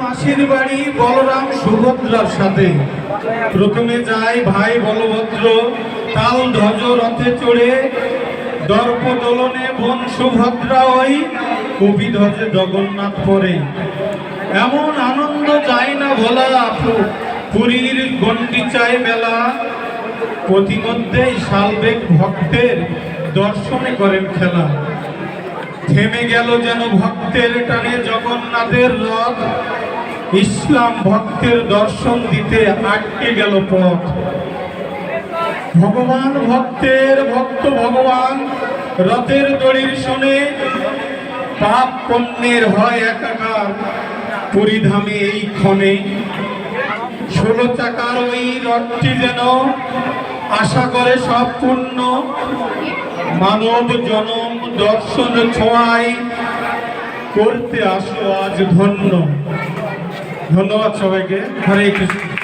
মাসির বাড়ি, বলরাম সুভদ্রার সাথে। প্রথমে যায় ভাই বলভদ্র, তাল ধ্বজ রথে চড়ে দর্প দোলনে বোন সুভদ্রা ওই কবি ধ্বজে জগন্নাথ পরে এমন আনন্দ যায় না ভোলা, পুরীর গন্ডিচায় মেলা। প্রতিমধ্যেই শালবেগ ভক্তের দর্শনে করেন খেলা। থেমে গেল যেন ভক্তের টানে জগন্নাথের রথ। ইসলাম ভক্তের দর্শন দিতে আটকে গেল পথ। ভগবান ভক্তের ভক্ত ভগবান, রথের দড়ির শুনে পাপ পুণ্যের হয় একাকার। পরিধামে এই ক্ষণে ষোলো চাকার ওই রথটি যেন আশা করে সব পূর্ণ মানব জনম দর্শন ছোঁয়াই করতে আসো আজ ধন্য। ধন্যবাদ সবাইকে। হরে কৃষ্ণ।